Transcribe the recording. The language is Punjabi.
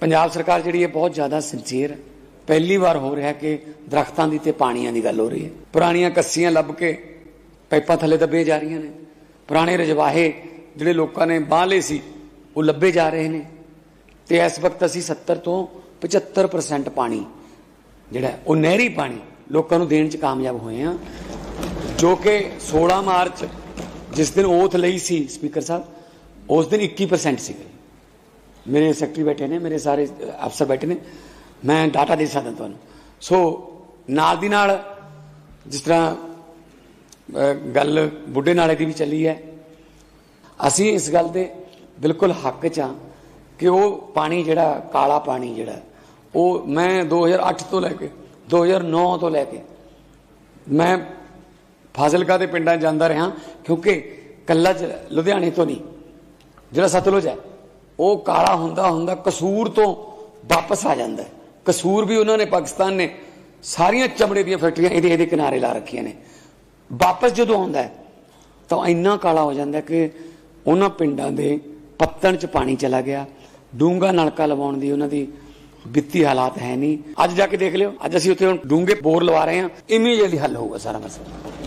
ਪੰਜਾਬ ਸਰਕਾਰ ਜਿਹੜੀ ਹੈ ਬਹੁਤ ਜ਼ਿਆਦਾ ਸਿੰਸੀਅਰ ਹੈ। ਪਹਿਲੀ ਵਾਰ ਹੋ ਰਿਹਾ ਕਿ ਦਰਖਤਾਂ ਦੀ ਤੇ ਪਾਣੀਆਂ ਦੀ ਗੱਲ ਹੋ ਰਹੀ ਹੈ। ਪੁਰਾਣੀਆਂ ਕੱਸੀਆਂ ਲੱਭ ਕੇ ਪਾਈਪਾਂ ਥੱਲੇ ਦੱਬੇ ਜਾ ਰਹੀਆਂ ਨੇ। ਪੁਰਾਣੇ ਰਜਵਾਹੇ ਜਿਹੜੇ ਲੋਕਾਂ ਨੇ ਬਾਹ ਲਏ ਸੀ, ਉਹ ਲੱਭੇ ਜਾ ਰਹੇ ਨੇ। ਤੇ ਇਸ ਵਕਤ ਅਸੀਂ 70 ਤੋਂ 75% ਪਾਣੀ ਜਿਹੜਾ ਉਹ ਨਹਿਰੀ ਪਾਣੀ ਲੋਕਾਂ ਨੂੰ ਦੇਣ 'ਚ ਕਾਮਯਾਬ ਹੋਏ ਆ ਜੋ ਕਿ 16 ਮਾਰਚ ਜਿਸ ਦਿਨ ਓਥ ਲਈ ਸੀ ਸਪੀਕਰ ਸਾਹਿਬ, ਉਸ ਦਿਨ 21% ਸੀਗੇ। ਮੇਰੇ ਸੈਕਟਰੀ ਬੈਠੇ ਨੇ, ਮੇਰੇ ਸਾਰੇ ਅਫਸਰ ਬੈਠੇ ਨੇ। ਮੈਂ ਡਾਟਾ ਦੇ ਸਕਦਾ ਤੁਹਾਨੂੰ। ਸੋ ਨਾਲ ਦੀ ਨਾਲ ਜਿਸ ਤਰ੍ਹਾਂ ਗੱਲ ਬੁੱਢੇ ਨਾਲੇ ਦੀ ਵੀ ਚੱਲੀ ਹੈ। ਅਸੀਂ ਇਸ ਗੱਲ ਦੇ ਬਿਲਕੁਲ ਹੱਕ 'ਚ ਹਾਂ ਕਿ ਉਹ ਪਾਣੀ ਜਿਹੜਾ, ਕਾਲਾ ਪਾਣੀ ਜਿਹੜਾ, ਉਹ ਮੈਂ 2008 ਤੋਂ ਲੈ ਕੇ 2009 ਤੋਂ ਲੈ ਕੇ, ਮੈਂ ਫਾਜ਼ਿਲਕਾ ਦੇ ਪਿੰਡਾਂ ਜਾਂਦਾ ਰਿਹਾ ਕਿਉਂਕਿ ਕੱਲਾ ਜ- ਲੁਧਿਆਣੇ ਤੋਂ ਨਹੀਂ, ਜਿਹੜਾ ਸਤਲੁਜ ਹੈ। ਉਹ ਕਾਲਾ ਹੁੰਦਾ ਹੁੰਦਾ ਕਸੂਰ ਤੋਂ ਵਾਪਸ ਆ ਜਾਂਦਾ ਕਸੂਰ ਵੀ ਉਹਨਾਂ ਨੇ ਪਾਕਿਸਤਾਨ ਨੇ ਸਾਰੀਆਂ ਚਮੜੇ ਦੀਆਂ ਫੈਕਟਰੀਆਂ ਇਹਦੇ ਇਹਦੇ ਕਿਨਾਰੇ ਲਾ ਰੱਖੀਆਂ ਨੇ। ਵਾਪਸ ਜਦੋਂ ਆਉਂਦਾ ਤਾਂ ਇੰਨਾ ਕਾਲਾ ਹੋ ਜਾਂਦਾ ਕਿ ਉਹਨਾਂ ਪਿੰਡਾਂ ਦੇ ਪੱਤਣ 'ਚ ਪਾਣੀ ਚਲਾ ਗਿਆ। ਡੂੰਗਾ ਨਲਕਾ ਲਵਾਉਣ ਦੀ ਉਹਨਾਂ ਦੀ ਵਿੱਤੀ ਹਾਲਾਤ ਹੈ ਨਹੀਂ। ਅੱਜ ਜਾ ਕੇ ਦੇਖ ਲਿਓ, ਅੱਜ ਅਸੀਂ ਉੱਥੇ ਹੁਣ ਡੂੰਗੇ ਬੋਰ ਲਵਾ ਰਹੇ ਹਾਂ। ਇਮੀਡੀਏਟਲੀ ਹੱਲ ਹੋਊਗਾ ਸਾਰਾ ਮਸਲਾ।